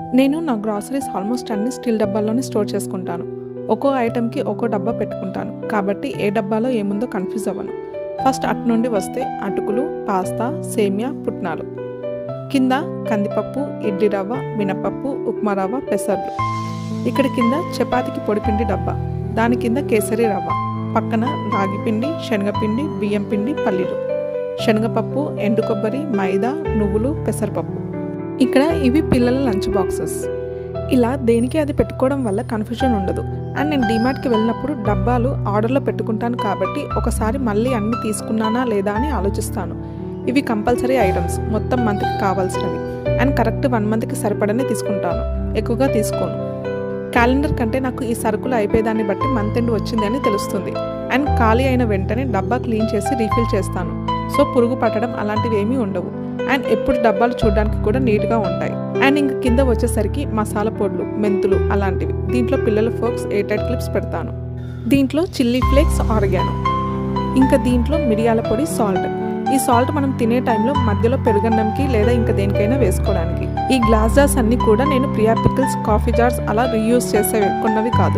నేను నా groceries almost అన్ని స్టీల్ డబ్బాల్లోనే స్టోర్ చేసుకుంటాను. ఒక్కో ఐటెంకి ఒక్కో డబ్బా పెట్టుకుంటాను. కాబట్టి ఏ డబ్బాలో ఏముందో కన్ఫ్యూజ్ అవ్వను. ఫస్ట్ అటు నుండి వస్తే అటుకులు పాస్తా సేమియా పుట్నాలు. కింద కందిపప్పు ఇడ్లీ రవ్వ మినపప్పు ఉప్మా రవ్వ పెసర్లు. ఇక్కడ కింద చపాతీకి పొడిపిండి డబ్బా. దాని కింద కేసరి రవ్వ. పక్కన రాగిపిండి శనగపిండి బియ్యం పిండి పల్లీలు. శనగపప్పు ఎండు కొబ్బరి మైదా నువ్వులు పెసరపప్పు. ఇక్కడ ఇవి పిల్లల లంచ్ బాక్సెస్. ఇలా దేనికి అది పెట్టుకోవడం వల్ల కన్ఫ్యూజన్ ఉండదు. అండ్ నేను డిమార్ట్కి వెళ్ళినప్పుడు డబ్బాలు ఆర్డర్లో పెట్టుకుంటాను కాబట్టి ఒకసారి మళ్ళీ అన్ని తీసుకున్నానా లేదా అని ఆలోచిస్తాను. ఇవి కంపల్సరీ ఐటమ్స్. మొత్తం మంత్కి కావాల్సినవి. అండ్ కరెక్ట్ వన్ మంత్కి సరిపడని తీసుకుంటాను. ఎక్కువగా తీసుకోను. క్యాలెండర్ కంటే నాకు ఈ సరుకులు అయిపోయేదాన్ని బట్టి మంత్ ఎండ్ వచ్చింది అని తెలుస్తుంది. అండ్ ఖాళీ అయిన వెంటనే డబ్బా క్లీన్ చేసి రీఫిల్ చేస్తాను. సో పురుగు పట్టడం అలాంటివి ఏమీ ఉండవు. అండ్ ఎప్పుడు డబ్బాలు చూడడానికి కూడా నీట్గా ఉంటాయి. అండ్ ఇంక కింద వచ్చేసరికి మసాలా పొడులు మెంతులు అలాంటివి. దీంట్లో పిల్లల ఫోక్స్ ఎయిటెడ్ క్లిప్స్ పెడతాను. దీంట్లో చిల్లీ ఫ్లేక్స్ ఆర్గానో. ఇంకా దీంట్లో మిరియాల పొడి సాల్ట్. ఈ సాల్ట్ మనం తినే టైంలో మధ్యలో పెరుగన్నంకి లేదా ఇంకా దేనికైనా వేసుకోవడానికి. ఈ గ్లాస్ జార్స్ అన్నీ కూడా నేను ప్రియా పికిల్స్ కాఫీ జార్స్ అలా రీయూజ్ చేసే కొన్నవి కాదు.